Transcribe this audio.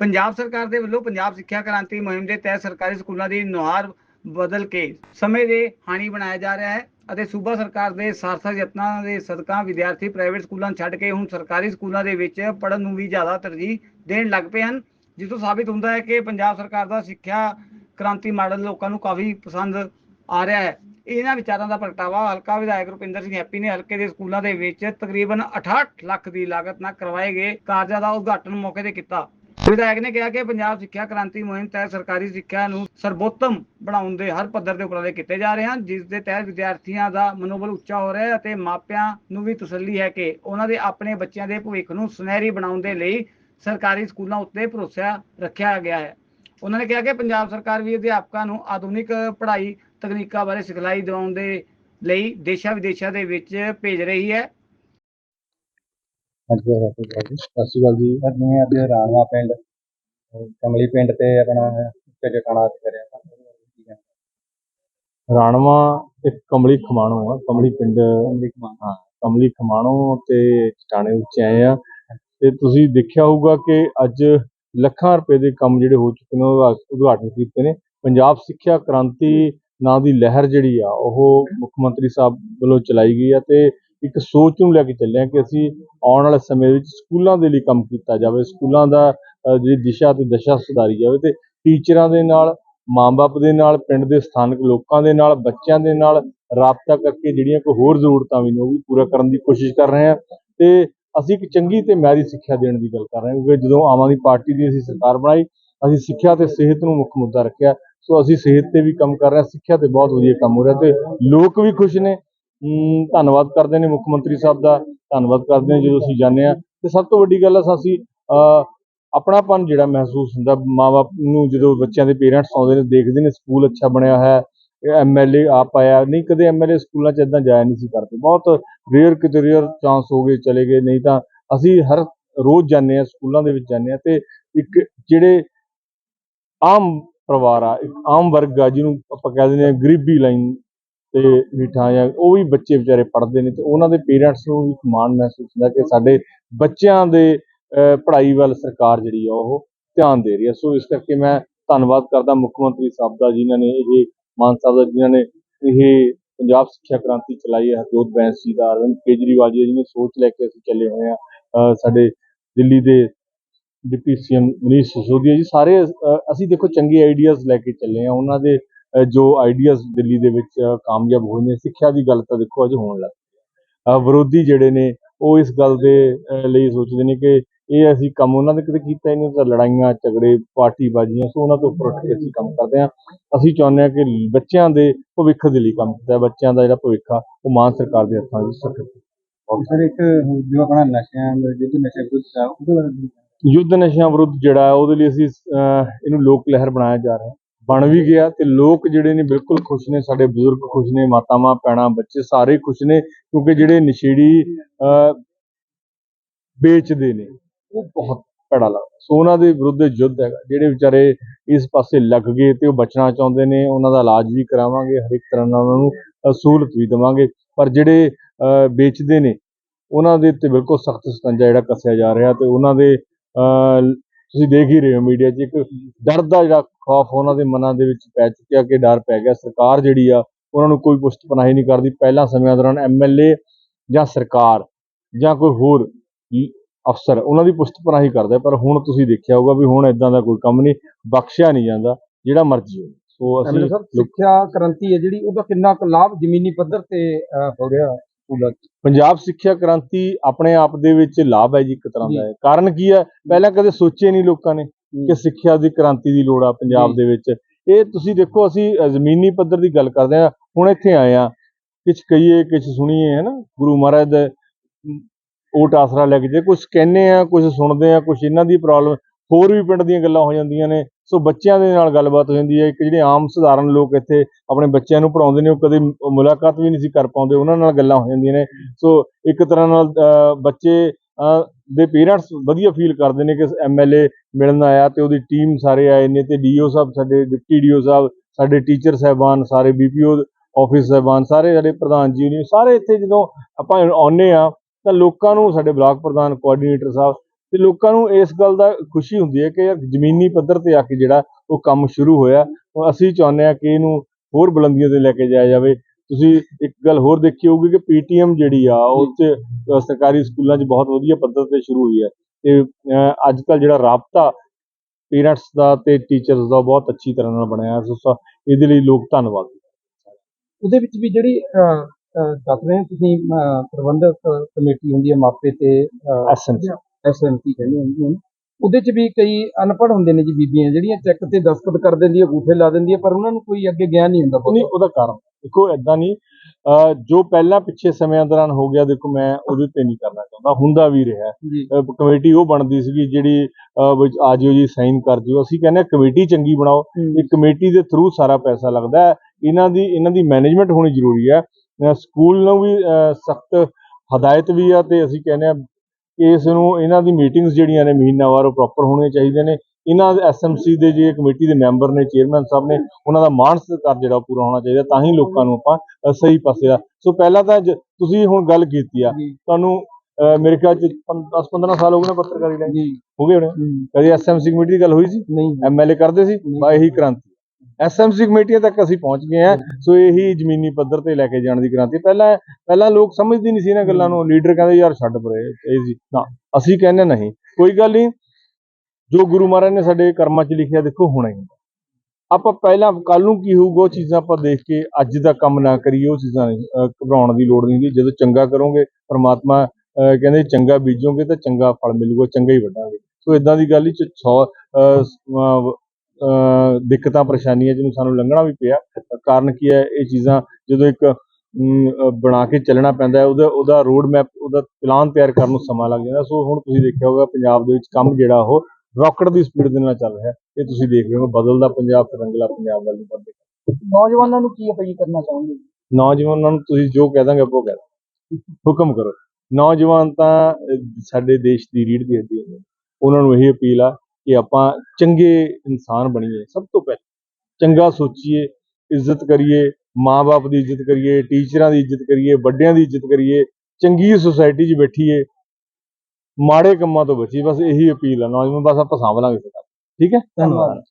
ਪੰਜਾਬ ਸਰਕਾਰ ਦੇ ਵੱਲੋਂ ਪੰਜਾਬ ਸਿੱਖਿਆ ਕ੍ਰਾਂਤੀ ਮੁਹਿੰਮ ਦੇ ਤਹਿਤ ਸਰਕਾਰੀ ਸਕੂਲਾਂ ਦੀ ਨੁਹਾਰ ਬਦਲ ਕੇ ਸਮੇਂ ਦੇ ਹਾਣੀ ਬਣਾਇਆ ਜਾ ਰਿਹਾ ਹੈ ਅਤੇ ਸੂਬਾ ਸਰਕਾਰ ਦੇ ਸਾਰਥਕ ਯਤਨਾਂ ਦੇ ਸਦਕਾ ਵਿਦਿਆਰਥੀ ਪ੍ਰਾਈਵੇਟ ਸਕੂਲਾਂ ਛੱਡ ਕੇ ਹੁਣ ਸਰਕਾਰੀ ਸਕੂਲਾਂ ਦੇ ਵਿੱਚ ਪੜ੍ਹਨ ਨੂੰ ਵੀ ਜ਼ਿਆਦਾ ਤਰਜੀਹ ਦੇਣ ਲੱਗ ਪਏ ਹਨ ਜਿਸ ਤੋਂ ਸਾਬਿਤ ਹੁੰਦਾ ਹੈ ਕਿ ਪੰਜਾਬ ਸਰਕਾਰ ਦਾ ਸਿੱਖਿਆ ਕ੍ਰਾਂਤੀ ਮਾਡਲ ਲੋਕਾਂ ਨੂੰ ਕਾਫੀ ਪਸੰਦ ਆ ਰਿਹਾ ਹੈ। ਇਹਨਾਂ ਵਿਚਾਰਾਂ ਦਾ ਪ੍ਰਗਟਾਵਾ ਹਲਕਾ ਵਿਧਾਇਕ ਰੁਪਿੰਦਰ ਸਿੰਘ ਹੈਪੀ ਨੇ ਹਲਕੇ ਦੇ ਸਕੂਲਾਂ ਦੇ ਵਿੱਚ ਤਕਰੀਬਨ 68 ਲੱਖ ਦੀ ਲਾਗਤ ਨਾਲ ਕਰਵਾਏ ਗਏ ਕਾਰਜਾਂ ਦਾ ਉਦਘਾਟਨ ਮੌਕੇ ਤੇ ਕੀਤਾ। ਵਿਧਾਇਕ ਨੇ ਕਿਹਾ ਕਿ ਪੰਜਾਬ ਸਿੱਖਿਆ ਕ੍ਰਾਂਤੀ ਮੁਹਿੰਮ ਤਹਿਤ ਸਰਕਾਰੀ ਸਿੱਖਿਆ ਨੂੰ ਸਰਬੋਤਮ ਬਣਾਉਣ ਦੇ ਹਰ ਪੱਧਰ ਦੇ ਉਪਰਾਲੇ ਕੀਤੇ ਜਾ ਰਹੇ ਹਨ, ਜਿਸ ਦੇ ਤਹਿਤ ਵਿਦਿਆਰਥੀਆਂ ਦਾ ਮਨੋਬਲ ਉੱਚਾ ਹੋ ਰਿਹਾ ਹੈ ਅਤੇ ਮਾਪਿਆਂ ਨੂੰ ਵੀ ਤਸੱਲੀ ਹੈ ਕਿ ਉਹਨਾਂ ਦੇ ਆਪਣੇ ਬੱਚਿਆਂ ਦੇ ਭਵਿੱਖ ਨੂੰ ਸੁਨਹਿਰੀ ਬਣਾਉਣ ਦੇ ਲਈ ਸਰਕਾਰੀ ਸਕੂਲਾਂ ਉੱਤੇ ਭਰੋਸਾ ਰੱਖਿਆ ਗਿਆ ਹੈ। ਉਹਨਾਂ ਨੇ ਕਿਹਾ ਕਿ ਪੰਜਾਬ ਸਰਕਾਰ ਵੀ ਅਧਿਆਪਕਾਂ ਨੂੰ ਆਧੁਨਿਕ ਪੜ੍ਹਾਈ ਤਕਨੀਕਾਂ ਬਾਰੇ ਸਿਖਲਾਈ ਦਿਵਾਉਣ ਦੇ ਲਈ ਦੇਸ਼ਾਂ ਵਿਦੇਸ਼ਾਂ ਦੇ ਵਿੱਚ ਭੇਜ ਰਹੀ ਹੈ। ਹਾਂਜੀ ਸਤਿ ਸ਼੍ਰੀ ਅਕਾਲ ਜੀ ਸਤਿ ਸ਼੍ਰੀ ਅਕਾਲ ਜੀ। ਅੱਜ ਜਿਵੇਂ ਅੱਜ ਰਾਣਵਾ ਪਿੰਡ ਅਹ ਕਮਲੀ ਪਿੰਡ ਤੇ ਆਪਣਾ ਉੱਤੇ ਟਿਕਾਣਾ ਤੇ ਕਰਿਆ ਠੀਕ ਹੈ। ਰਾਣਵਾ ਇੱਕ ਕਮਲੀ ਖਮਾਣੋ ਆ ਕਮਲੀ ਪਿੰਡ। ਕਮਲੀ ਖਮਾਣੋ। ਤੇ ਟਿਕਾਣੇ ਉੱਚੇ ਆਏ ਆ। ਤੇ ਤੁਸੀਂ ਦੇਖਿਆ ਹੋਊਗਾ ਕਿ ਅੱਜ ਲੱਖਾਂ ਰੁਪਏ ਦੇ ਕੰਮ ਜਿਹੜੇ ਹੋ ਚੁੱਕੇ ਨੇ ਉਹ ਉਦਘਾਟਨ ਕੀਤੇ ਨੇ। ਪੰਜਾਬ ਸਿੱਖਿਆ ਕ੍ਰਾਂਤੀ ਨਾਂ ਦੀ ਲਹਿਰ ਜਿਹੜੀ ਆ ਉਹ ਮੁੱਖ ਮੰਤਰੀ ਸਾਹਿਬ ਵੱਲੋਂ ਚਲਾਈ ਗਈ ਆ ਤੇ ਇੱਕ ਸੋਚ ਨੂੰ ਲੈ ਕੇ ਚੱਲੇ ਆ ਕਿ ਅਸੀਂ ਆਉਣ ਵਾਲੇ ਸਮੇਂ ਵਿੱਚ ਸਕੂਲਾਂ ਦੇ ਲਈ ਕੰਮ ਕੀਤਾ ਜਾਵੇ, ਸਕੂਲਾਂ ਦਾ ਜਿਹੜੀ ਦਿਸ਼ਾ ਤੇ ਦਸ਼ਾ ਸੁਧਾਰੀ ਜਾਵੇ ਤੇ ਟੀਚਰਾਂ ਦੇ ਨਾਲ, ਮਾਂ-ਬਾਪ ਦੇ ਨਾਲ, ਪਿੰਡ ਦੇ ਸਥਾਨਕ ਲੋਕਾਂ ਦੇ ਨਾਲ, ਬੱਚਿਆਂ ਦੇ ਨਾਲ ਰਾਬਤਾ ਕਰਕੇ ਜਿਹੜੀਆਂ ਕੋਈ ਹੋਰ ਜ਼ਰੂਰਤਾਂ ਵੀ ਨੇ ਉਹ ਵੀ ਪੂਰਾ ਕਰਨ ਦੀ ਕੋਸ਼ਿਸ਼ ਕਰ ਰਹੇ ਹਾਂ ਤੇ ਅਸੀਂ ਇੱਕ ਚੰਗੀ ਤੇ ਮਿਆਰੀ ਸਿੱਖਿਆ ਦੇਣ ਦੀ ਗੱਲ ਕਰ ਰਹੇ ਹਾਂ ਕਿਉਂਕਿ ਜਦੋਂ ਆਮ ਆਦਮੀ ਪਾਰਟੀ ਦੀ ਅਸੀਂ ਸਰਕਾਰ ਬਣਾਈ, ਅਸੀਂ ਸਿੱਖਿਆ ਤੇ ਸਿਹਤ ਨੂੰ ਮੁੱਖ ਮੁੱਦਾ ਰੱਖਿਆ, ਸੋ ਅਸੀਂ ਸਿਹਤ ਤੇ ਵੀ ਕੰਮ ਕਰ ਰਹੇ ਹਾਂ, ਸਿੱਖਿਆ ਤੇ ਬਹੁਤ ਵਧੀਆ ਕੰਮ ਹੋ ਰਿਹਾ ਤੇ ਲੋਕ ਵੀ ਖੁਸ਼ ਨੇ। ਧੰਨਵਾਦ ਕਰਦੇ ਨੇ ਮੁੱਖ ਮੰਤਰੀ ਸਾਹਿਬ ਦਾ, ਧੰਨਵਾਦ ਕਰਦੇ ਹਾਂ ਜਦੋਂ ਅਸੀਂ ਜਾਂਦੇ ਹਾਂ। ਤੇ ਸਭ ਤੋਂ ਵੱਡੀ ਗੱਲ ਆ ਅਸੀਂ ਆਪਣਾਪਨ ਜਿਹੜਾ ਮਹਿਸੂਸ ਹੁੰਦਾ ਮਾਪੇ ਨੂੰ ਜਦੋਂ ਬੱਚਿਆਂ ਦੇ ਪੇਰੈਂਟਸ ਆਉਂਦੇ ਨੇ, ਦੇਖਦੇ ਨੇ ਸਕੂਲ ਅੱਛਾ ਬਣਿਆ ਹੋਇਆ ਹੈ ਐਮਐਲਏ ਆਪ ਆਇਆ, ਨਹੀਂ ਕਦੇ ਐਮਐਲਏ ਸਕੂਲਾਂ 'ਚ ਇਦਾਂ ਜਾਇਆ ਨਹੀਂ ਸੀ ਕਰਦੇ। ਬਹੁਤ ਰੇਅਰ ਕਿਤੇ ਰੇਅਰ ਚਾਂਸ ਹੋ ਗਏ, ਚਲੇ ਗਏ, ਨਹੀਂ ਤਾਂ ਅਸੀਂ ਹਰ ਰੋਜ਼ ਜਾਂਦੇ ਆ ਸਕੂਲਾਂ ਦੇ ਵਿੱਚ ਜਾਂਦੇ ਆ ਤੇ ਇੱਕ ਜਿਹੜੇ ਆਮ ਪਰਿਵਾਰ ਆ, ਇੱਕ ਆਮ ਵਰਗ ਆ, ਜਿਹਨੂੰ ਆਪਾਂ ਕਹਿ ਦਿੰਦੇ ਆ ਗਰੀਬੀ ਲਾਈਨ ਤੇ ਨੀਠਾਂ ਜਾਂ ਉਹ ਵੀ ਬੱਚੇ ਵਿਚਾਰੇ ਪੜ੍ਹਦੇ ਨੇ ਤੇ ਉਹਨਾਂ ਦੇ ਪੇਰੈਂਟਸ ਨੂੰ ਵੀ ਇੱਕ ਮਾਣ ਮਹਿਸੂਸ ਹੁੰਦਾ ਕਿ ਸਾਡੇ ਬੱਚਿਆਂ ਦੇ ਪੜ੍ਹਾਈ ਵੱਲ ਸਰਕਾਰ ਜਿਹੜੀ ਆ ਉਹ ਧਿਆਨ ਦੇ ਰਹੀ ਹੈ ਸੋ ਇਸ ਕਰਕੇ ਮੈਂ ਧੰਨਵਾਦ ਕਰਦਾ ਮੁੱਖ ਮੰਤਰੀ ਸਾਹਿਬ ਦਾ ਜਿਨ੍ਹਾਂ ਨੇ ਇਹ ਮਾਨ ਸਾਹਿਬ ਦਾ, ਜਿਨ੍ਹਾਂ ਨੇ ਇਹ ਪੰਜਾਬ ਸਿੱਖਿਆ ਕ੍ਰਾਂਤੀ ਚਲਾਈ ਹੈ। ਹਰਜੋਤ ਬੈਂਸ ਜੀ ਦਾ, ਅਰਵਿੰਦ ਕੇਜਰੀਵਾਲ ਜੀ ਜਿਹਨੇ ਸੋਚ ਲੈ ਕੇ ਅਸੀਂ ਚੱਲੇ ਹੋਏ ਆ ਸਾਡੇ ਦਿੱਲੀ ਦੇ ਡਿਪਟੀ ਸੀਐਮ ਮਨੀਸ਼ ਸਿਸੋਦੀਆ ਜੀ, ਸਾਰੇ ਅਸੀਂ ਦੇਖੋ ਚੰਗੇ ਆਈਡੀਆਜ਼ ਲੈ ਕੇ ਚੱਲੇ ਆ ਉਹਨਾਂ ਦੇ ਜੋ ਆਈਡੀਆਜ਼ ਦਿੱਲੀ ਦੇ ਵਿੱਚ ਕਾਮਯਾਬ ਹੋਏ ਨੇ ਸਿੱਖਿਆ ਦੀ ਗੱਲ ਤਾਂ ਦੇਖੋ ਅੱਜ ਹੋਣ ਲੱਗ ਪਈ ਵਿਰੋਧੀ ਜਿਹੜੇ ਨੇ ਉਹ ਇਸ ਗੱਲ ਦੇ ਲਈ ਸੋਚਦੇ ਨੇ ਕਿ ਇਹ ਅਸੀਂ ਕੰਮ ਉਹਨਾਂ ਦੇ ਕਿਤੇ ਕੀਤਾ ਹੀ ਨਹੀਂ ਤਾਂ ਲੜਾਈਆਂ ਝਗੜੇ ਪਾਰਟੀ ਬਾਜ਼ੀਆਂ ਸੋ ਉਹਨਾਂ ਤੋਂ ਉੱਪਰ ਉੱਠ ਕੇ ਅਸੀਂ ਕੰਮ ਕਰਦੇ ਹਾਂ ਅਸੀਂ ਚਾਹੁੰਦੇ ਹਾਂ ਕਿ ਬੱਚਿਆਂ ਦੇ ਭਵਿੱਖ ਦੇ ਲਈ ਕੰਮ ਕੀਤਾ। ਬੱਚਿਆਂ ਦਾ ਜਿਹੜਾ ਭਵਿੱਖ ਆ ਉਹ ਮਾਨ ਸਰਕਾਰ ਦੇ ਹੱਥਾਂ ਵਿੱਚ ਸੁਰੱਖਿਅਤ ਸਰ ਇੱਕ ਜੋ ਆਪਣਾ ਨਸ਼ਿਆਂ ਦੇ ਜਿੱਦ ਨਸ਼ੇ ਵਿਰੁੱਧ ਆ ਉਹਦੇ ਬਾਰੇ? ਯੁੱਧ ਨਸ਼ਿਆਂ ਵਿਰੁੱਧ ਜਿਹੜਾ ਉਹਦੇ ਲਈ ਅਸੀਂ ਇਹਨੂੰ ਲੋਕ ਲਹਿਰ ਬਣਾਇਆ ਜਾ ਰਿਹਾ ਬਣ ਵੀ ਗਿਆ ਤੇ ਲੋਕ ਜਿਹੜੇ ਨੇ ਬਿਲਕੁਲ ਖੁਸ਼ ਨੇ ਸਾਡੇ ਬਜ਼ੁਰਗ ਖੁਸ਼ ਨੇ ਮਾਤਾਵਾਂ ਭੈਣਾਂ ਬੱਚੇ ਸਾਰੇ ਖੁਸ਼ ਨੇ ਕਿਉਂਕਿ ਜਿਹੜੇ ਨਸ਼ੇੜੀ ਅਹ, ਵੇਚਦੇ ਨੇ ਉਹ ਬਹੁਤ ਭੈੜਾ ਲੱਗਦਾ। ਸੋ ਉਹਨਾਂ ਦੇ ਵਿਰੁੱਧ ਯੁੱਧ ਹੈਗਾ ਜਿਹੜੇ ਵਿਚਾਰੇ ਇਸ ਪਾਸੇ ਲੱਗ ਗਏ ਤੇ ਉਹ ਬਚਣਾ ਚਾਹੁੰਦੇ ਨੇ ਉਹਨਾਂ ਦਾ ਇਲਾਜ ਵੀ ਕਰਾਵਾਂਗੇ ਹਰ ਇੱਕ ਤਰ੍ਹਾਂ ਨਾਲ ਉਹਨਾਂ ਨੂੰ ਸਹੂਲਤ ਵੀ ਦੇਵਾਂਗੇ। ਪਰ ਜਿਹੜੇ ਵੇਚਦੇ ਨੇ ਉਹਨਾਂ ਦੇ ਉੱਤੇ ਬਿਲਕੁਲ ਸਖਤ ਸਤੰਜਾ ਜਿਹੜਾ ਕੱਸਿਆ ਜਾ ਰਿਹਾ ਤੇ ਉਹਨਾਂ ਦੇ ਅਹ, ਤੁਸੀਂ ਦੇਖ ਹੀ ਰਹੇ ਹੋ ਮੀਡੀਆ 'ਚ ਇੱਕ ਡਰ ਦਾ ਜਿਹੜਾ ਖੌਫ ਉਹਨਾਂ ਦੇ ਮਨਾਂ ਦੇ ਵਿੱਚ ਪੈ ਚੁੱਕਿਆ ਕਿ ਡਰ ਪੈ ਗਿਆ। ਸਰਕਾਰ ਜਿਹੜੀ ਆ ਉਹਨਾਂ ਨੂੰ ਕੋਈ ਪੁਸ਼ਤ ਪਨਾਹੀ ਨਹੀਂ ਕਰਦੀ। ਪਹਿਲਾਂ ਸਮਿਆਂ ਦੌਰਾਨ ਐਮਐਲਏ ਜਾਂ ਸਰਕਾਰ ਜਾਂ ਕੋਈ ਹੋਰ ਅਫਸਰ ਉਹਨਾਂ ਦੀ ਪੁਸ਼ਤ ਪਨਾਹੀ ਕਰਦਾ ਪਰ ਹੁਣ ਤੁਸੀਂ ਦੇਖਿਆ ਹੋਊਗਾ ਵੀ ਹੁਣ ਇਦਾਂ ਦਾ ਕੋਈ ਕੰਮ ਨਹੀਂ ਬਖਸ਼ਿਆ ਨਹੀਂ ਜਾਂਦਾ ਜਿਹੜਾ ਮਰਜ਼ੀ ਹੋਵੇ। ਸੋ ਅਸੀਂ ਸਿੱਖਿਆ ਕ੍ਰਾਂਤੀ ਹੈ ਜਿਹੜੀ ਉਹਦਾ ਕਿੰਨਾ ਕੁ ਲਾਭ ਜ਼ਮੀਨੀ ਪੱਧਰ ਤੇ ਹੋ ਰਿਹਾ ਪੰਜਾਬ ਸਿੱਖਿਆ ਕ੍ਰਾਂਤੀ ਆਪਣੇ ਆਪ ਦੇ ਵਿੱਚ ਲਾਭ ਹੈ ਜੀ ਇੱਕ ਤਰ੍ਹਾਂ। ਦਾ। ਹੈ ਕਾਰਨ ਕੀ ਹੈ? ਪਹਿਲਾਂ ਕਦੇ ਸੋਚਿਆ ਨਹੀਂ ਲੋਕਾਂ ਨੇ ਕਿ ਸਿੱਖਿਆ ਦੀ ਕ੍ਰਾਂਤੀ ਦੀ ਲੋੜ ਆ ਪੰਜਾਬ। ਦੇ ਵਿੱਚ। ਇਹ ਤੁਸੀਂ ਦੇਖੋ ਅਸੀਂ ਜ਼ਮੀਨੀ ਪੱਧਰ ਦੀ ਗੱਲ ਕਰਦੇ ਆ ਹੁਣ ਇੱਥੇ ਆਏ ਆ ਕੁਛ ਕਹੀਏ ਕੁਛ ਸੁਣੀਏ ਹੈ ਨਾ ਗੁਰੂ ਮਹਾਰਾਜ ਦਾ ਓਟ ਆਸਰਾ ਲੈ ਕੇ ਜੇ। ਕੁਝ ਕਹਿੰਦੇ ਆ ਕੁਝ ਸੁਣਦੇ ਆ ਕੁਝ ਇਹਨਾਂ ਦੀ ਪ੍ਰੋਬਲਮ ਹੋਰ ਵੀ ਪਿੰਡ ਦੀਆਂ ਗੱਲਾਂ ਹੋ ਜਾਂਦੀਆਂ ਨੇ। ਸੋ ਬੱਚਿਆਂ ਦੇ ਨਾਲ ਗੱਲਬਾਤ ਹੋ ਜਾਂਦੀ ਹੈ। ਇੱਕ ਜਿਹੜੇ ਆਮ ਸਧਾਰਨ ਲੋਕ ਇੱਥੇ ਆਪਣੇ ਬੱਚਿਆਂ ਨੂੰ ਪੜਾਉਂਦੇ ਨੇ, ਉਹ ਕਦੇ ਮੁਲਾਕਾਤ ਵੀ ਨਹੀਂ ਸੀ ਕਰ ਪਾਉਂਦੇ, ਉਹਨਾਂ ਨਾਲ ਗੱਲਾਂ ਹੋ ਜਾਂਦੀਆਂ ਨੇ। ਸੋ ਇੱਕ ਤਰ੍ਹਾਂ ਨਾਲ ਬੱਚੇ ਦੇ ਪੇਰੈਂਟਸ ਵਧੀਆ ਫੀਲ ਕਰਦੇ ਨੇ ਕਿ ਐਮਐਲਏ ਮਿਲਣ ਆਇਆ ਤੇ ਉਹਦੀ ਟੀਮ ਸਾਰੇ ਆਏ ਨੇ ਤੇ ਡੀਓ ਸਾਹਿਬ, ਸਾਡੇ ਡਿਪਟੀ ਡੀਓ ਸਾਹਿਬ, ਸਾਡੇ ਟੀਚਰ ਸਾਹਿਬਾਨ, ਸਾਰੇ ਬੀਪੀਓ ਆਫਿਸ ਸਾਹਿਬਾਨ, ਸਾਰੇ ਸਾਡੇ ਪ੍ਰਧਾਨ ਜੀ ਨੇ, ਸਾਰੇ ਇੱਥੇ ਜਦੋਂ ਆਪਾਂ ਆਉਂਦੇ ਆ ਤਾਂ ਲੋਕਾਂ ਨੂੰ ਸਾਡੇ ਬਲਾਕ ਪ੍ਰਧਾਨ ਕੋਆਰਡੀਨੇਟਰ ਸਾਹਿਬ ਤੇ ਲੋਕਾਂ ਨੂੰ ਇਸ ਗੱਲ ਦਾ ਖੁਸ਼ੀ ਹੁੰਦੀ ਹੈ ਕਿ ਯਾਰ ਜ਼ਮੀਨੀ ਪੱਧਰ ਤੇ ਆ ਕੇ ਜਿਹੜਾ ਉਹ ਕੰਮ ਸ਼ੁਰੂ ਹੋਇਆ। ਅਸੀਂ ਚਾਹੁੰਦੇ ਹਾਂ ਕਿ ਇਹਨੂੰ ਹੋਰ ਬੁਲੰਦੀਆਂ ਤੇ ਲੈ ਕੇ ਜਾਇਆ ਜਾਵੇ। ਤੁਸੀਂ ਇੱਕ ਗੱਲ ਹੋਰ ਦੇਖੀ ਹੋਊਗੀ ਕਿ ਪੀਟੀਐਮ ਜਿਹੜੀ ਆ ਉਹ 'ਚ ਸਰਕਾਰੀ ਸਕੂਲਾਂ 'ਚ ਬਹੁਤ ਵਧੀਆ ਪੱਧਰ ਤੇ ਸ਼ੁਰੂ ਹੋਈ ਹੈ। ਤੇ ਅੱਜ ਕੱਲ ਜਿਹੜਾ ਰਾਬਤਾ ਪੇਰੈਂਟਸ ਦਾ ਤੇ ਟੀਚਰਸ ਦਾ ਬਹੁਤ ਅੱਛੀ ਤਰ੍ਹਾਂ ਨਾਲ ਬਣਿਆ ਸੋ ਸ- ਇਹਦੇ ਲਈ ਲੋਕ ਧੰਨਵਾਦ। ਉਹਦੇ ਵਿੱਚ ਵੀ ਜਿਹੜੀ ਦੱਸ ਰਹੇ ਤੁਸੀਂ ਪ੍ਰਬੰਧਕ ਕਮੇਟੀ ਹੁੰਦੀ ਹੈ ਮਾਪੇ ਤੇ ਐਸੈਂਸ ਐਸਐਮਪੀ ਕਹਿੰਦੇ ਹੁੰਦੇ ਨੇ ਉਹਦੇ ਚ ਵੀ ਕਈ ਅਨਪੜ੍ਹ ਹੁੰਦੇ ਨੇ ਜੀ ਬੀਬੀਆਂ ਜਿਹੜੀਆਂ ਚੈੱਕ ਤੇ ਦਸਤਖਤ ਕਰ ਦਿੰਦੀਆਂ ਗੂਠੇ ਲਾ ਦਿੰਦੀਆਂ ਪਰ ਉਹਨਾਂ ਨੂੰ ਕੋਈ ਅੱਗੇ ਗਿਆਨ ਨਹੀਂ ਹੁੰਦਾ ਨਹੀਂ ਉਹਦਾ ਕਾਰਨ ਦੇਖੋ ਐਦਾਂ ਨਹੀਂ। ਜੋ ਪਹਿਲਾਂ ਪਿੱਛੇ ਸਮਿਆਂ ਦੌਰਾਨ ਹੋ ਗਿਆ ਦੇਖੋ ਮੈਂ ਉਹਦੇ ਤੇ ਨਹੀਂ ਕਰਨਾ ਚਾਹੁੰਦਾ। ਹੁੰਦਾ ਵੀ ਰਿਹਾ। ਕਮੇਟੀ ਉਹ ਬਣਦੀ ਸੀਗੀ ਜਿਹੜੀ ਵਿੱਚ ਆ ਜਿਓ ਜੀ ਸਾਈਨ ਕਰ ਜਿਓ। ਅਸੀਂ ਕਹਿੰਦੇ ਕਮੇਟੀ ਚੰਗੀ ਬਣਾਓ। ਇਹ ਕਮੇਟੀ ਦੇ ਥਰੂ ਸਾਰਾ ਪੈਸਾ ਲੱਗਦਾ ਇਹਨਾਂ ਦੀ ਇਹਨਾਂ ਦੀ ਮੈਨੇਜਮੈਂਟ ਹੋਣੀ ਜ਼ਰੂਰੀ ਹੈ। ਸਕੂਲ ਨੂੰ ਵੀ ਸਖਤ ਹਦਾਇਤ ਵੀ ਆ ਤੇ ਅਸੀਂ ਕਹਿੰਦੇ ਆ ਇਸ ਨੂੰ ਇਹਨਾਂ ਦੀ ਮੀਟਿੰਗਸ ਜਿਹੜੀਆਂ ਨੇ ਮਹੀਨਾਵਾਰ ਉਹ ਪ੍ਰੋਪਰ ਹੋਣੀਆਂ ਚਾਹੀਦੀਆਂ ਨੇ। ਇਹਨਾਂ ਦੇ ਐਸਐਮਸੀ ਦੇ ਜਿਹੜੇ ਕਮੇਟੀ ਦੇ ਮੈਂਬਰ ਨੇ ਚੇਅਰਮੈਨ ਸਾਹਿਬ ਨੇ ਉਹਨਾਂ ਦਾ ਮਾਣ ਸਤਿਕਾਰ ਜਿਹੜਾ ਪੂਰਾ ਹੋਣਾ ਚਾਹੀਦਾ ਤਾਂ ਹੀ ਲੋਕਾਂ ਨੂੰ ਆਪਾਂ ਸਹੀ ਪਾਸੇ ਦਾ ਸੋ ਪਹਿਲਾਂ ਤਾਂ ਜ- ਤੁਸੀਂ ਹੁਣ ਗੱਲ ਕੀਤੀ ਆ। ਜੀ। ਤੁਹਾਨੂੰ ਮੇਰੇ ਖਿਆਲ ਚ 10 15 ਸਾਲ ਹੋ ਗਏ ਨਾ ਪੱਤਰਕਾਰੀ ਲਈ। ਜੀ। ਹੋ ਗਏ ਹੋਣੇ? ਕਦੇ ਐਸਐਮਸੀ ਕਮੇਟੀ ਦੀ ਗੱਲ ਹੋਈ ਸੀ? ਨਹੀਂ। ਐਮਐਲਏ ਕਰਦੇ ਸੀ? ਬਾ ਇਹੀ ਕ੍ਰਾਂਤੀ। ਐਸਐਮਸੀ ਕਮੇਟੀਆਂ ਤੱਕ ਅਸੀਂ ਪਹੁੰਚ ਗਏ ਆ ਸੋ ਇਹੀ ਜ਼ਮੀਨੀ ਪੱਧਰ ਤੇ ਲੈ ਕੇ ਜਾਣ ਦੀ ਕ੍ਰਾਂਤੀ ਪਹਿਲਾਂ ਪਹਿਲਾਂ ਲੋਕ ਸਮਝਦੇ ਨਹੀਂ ਸੀ ਇਹਨਾਂ ਗੱਲਾਂ ਨੂੰ। ਲੀਡਰ ਕਹਿੰਦੇ ਯਾਰ ਛੱਡ ਪਰੇ ਇਹ ਜੀ ਨਾ ਅਸੀਂ ਕਹਿੰਦੇ ਨਹੀਂ। ਕੋਈ ਗੱਲ ਨਹੀਂ ਜੋ ਗੁਰੂ ਮਹਾਰਾਜ ਨੇ ਸਾਡੇ ਕਰਮਾਂ 'ਚ ਲਿਖਿਆ ਦੇਖੋ ਹੋਣਾ ਹੀ ਹੁੰਦਾ। ਆਪਾਂ ਪਹਿਲਾਂ ਕੱਲ ਨੂੰ ਕੀ ਹੋਊਗਾ ਉਹ ਚੀਜ਼ਾਂ ਆਪਾਂ ਦੇਖ ਕੇ ਅੱਜ ਦਾ ਕੰਮ ਨਾ ਕਰੀਏ ਉਹ ਚੀਜ਼ਾਂ ਘਬਰਾਉਣ ਦੀ ਲੋੜ ਨਹੀਂ ਗੀ ਜਦੋਂ ਚੰਗਾ ਕਰੋਗੇ ਪ੍ਰਮਾਤਮਾ ਕਹਿੰਦੇ ਚੰਗਾ ਬੀਜੋਗੇ ਤਾਂ ਚੰਗਾ ਫਲ ਮਿਲੂਗਾ ਚੰਗਾ ਹੀ ਵੱਢਾਂਗੇ। ਸੋ ਇਦਾਂ ਦੀ ਗੱਲ ਹੀ ਚ ਸੌ ਅਹ, ਅਹ, ਅਹ, ਦਿੱਕਤਾਂ ਪਰੇਸ਼ਾਨੀਆਂ ਜਿਹਨੂੰ ਸਾਨੂੰ ਲੰਘਣਾ ਵੀ ਪਿਆ। ਕਾਰਨ ਕੀ ਹੈ? ਇਹ ਚੀਜ਼ਾਂ ਜਦੋਂ ਇੱਕ ਬਣਾ ਕੇ ਚੱਲਣਾ ਪੈਂਦਾ ਹੈ ਉਹਦਾ ਉਹਦਾ ਰੋਡ ਮੈਪ ਉਹਦਾ ਪਲਾਨ ਤਿਆਰ ਕਰਨ ਨੂੰ ਸਮਾਂ ਲੱਗ ਜਾਂਦਾ। ਸੋ ਹੁਣ ਤੁਸੀਂ ਦੇਖਿਆ ਹੋਗਾ ਪੰਜਾਬ ਦੇ ਵਿੱਚ ਕੰਮ ਜਿਹੜਾ ਉਹ ਰਾਕਟ ਦੀ ਸਪੀਡ ਦੇ ਨਾਲ ਚੱਲ ਰਿਹਾ ਇਹ ਤੁਸੀਂ ਦੇਖ ਰਹੇ ਹੋ ਬਦਲਦਾ ਪੰਜਾਬ ਤੇ ਰੰਗਲਾ ਪੰਜਾਬ ਵੱਲ ਨੂੰ ਵੱਧਦੇ ਨੌਜਵਾਨਾਂ ਨੂੰ ਕੀ ਅਪੀਲ ਕਰਨਾ ਚਾਹੁੰਦੇ ਨੌਜਵਾਨਾਂ ਨੂੰ ਤੁਸੀਂ ਜੋ ਕਹਿ ਦਾਂਗੇ ਆਪੋ ਕਹਿ। ਹੁਕਮ ਕਰੋ। ਨੌਜਵਾਨ ਤਾਂ ਸਾਡੇ ਦੇਸ਼ ਦੀ ਰੀੜ੍ਹ ਦੀ ਹੱਡੀ ਹੁੰਦੇ ਨੇ ਉਹਨਾਂ ਨੂੰ ਇਹ ਅਪੀਲ ਆ ਕਿ ਆਪਾਂ ਚੰਗੇ ਇਨਸਾਨ ਬਣੀਏ, ਸਭ ਤੋਂ ਪਹਿਲਾਂ ਚੰਗਾ ਸੋਚੀਏ, ਇੱਜ਼ਤ ਕਰੀਏ, ਮਾਂ-ਬਾਪ ਦੀ ਇੱਜ਼ਤ ਕਰੀਏ, ਟੀਚਰਾਂ ਦੀ ਇੱਜ਼ਤ ਕਰੀਏ, ਵੱਡਿਆਂ ਦੀ ਇੱਜ਼ਤ ਕਰੀਏ, ਚੰਗੀ ਸੁਸਾਇਟੀ 'ਚ ਬੈਠੀਏ, ਮਾੜੇ ਕੰਮਾਂ ਤੋਂ ਬਚੀਏ, ਬਸ ਇਹੀ ਅਪੀਲ ਹੈ ਨੌਜਵਾਨ, ਬਸ ਆਪਾਂ ਸਾਂਭ ਲਾਂਗੇ ਸਰਕਾਰ ਠੀਕ ਹੈ? ਧੰਨਵਾਦ।